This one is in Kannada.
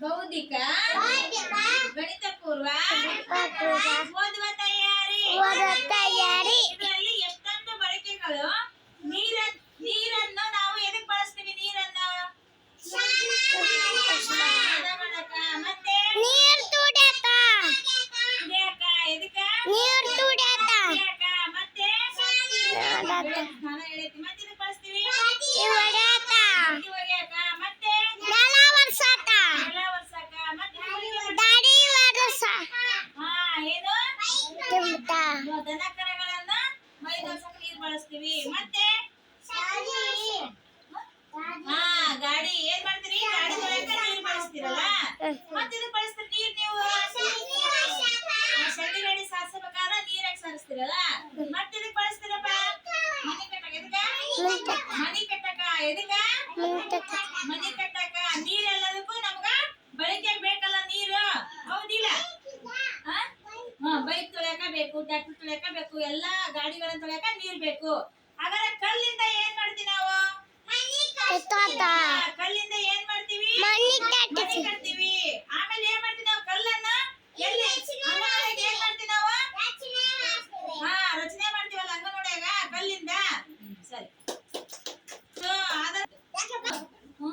Vamos de carro? ದನ ಕರಗಳನ್ನ ಮೈ ದೋಸಕ್ಕೆ ನೀರ್ ಬಳಸ್ತೀವಿ. ಮತ್ತೆ? ಹಾ ಗಾಡಿ. ಏನ್ ಮಾಡ್ತೀರಿ? ಗಾಡಿ ತೊಳೆಯಕ ನೀರ್ ಬಳಸ್ತೀರಲ್ಲ? ಮತ್ತೆ ಇದು ಬಳಸ್ತೀರಿ ನೀರ್ ನೀವು? ಸಣ್ಣ ಗಾಡಿ ಸಾರಿಸಬೇಕಾದ್ರೆ ನೀರಾಗ ಸಾರಿಸ್ತೀರಲ್ಲ? ಮತ್ತೆ ಇದಕ್ ಬಳಸ್ತೀರಪ್ಪ? ಮನಿ ಕಟ್ಟಕ. ಎದಕ್ಕ? ಮನಿ ಕಟ್ಟಕ. ಎದಕ್ಕ? ಮನಿ ಕಟ್ಟಕ ಬೈಕ್ ಟ್ರ್ಯಾಕ್ಟರ್ ತೊಳೆಯಕ ಬೇಕು ಎಲ್ಲಾ ಗಾಡಿಗಳನ್ನ ತೊಳೆಯಕ ನೀರ್ ಬೇಕು. ಹಾಗಾದ್ರೆ ಕಲ್ಲಿಂದ ಏನ್ ಮಾಡ್ತೀವಿ ನಾವು? ಕಲ್ಲಿಂದ ಏನ್ ಮಾಡ್ತೀವಿ?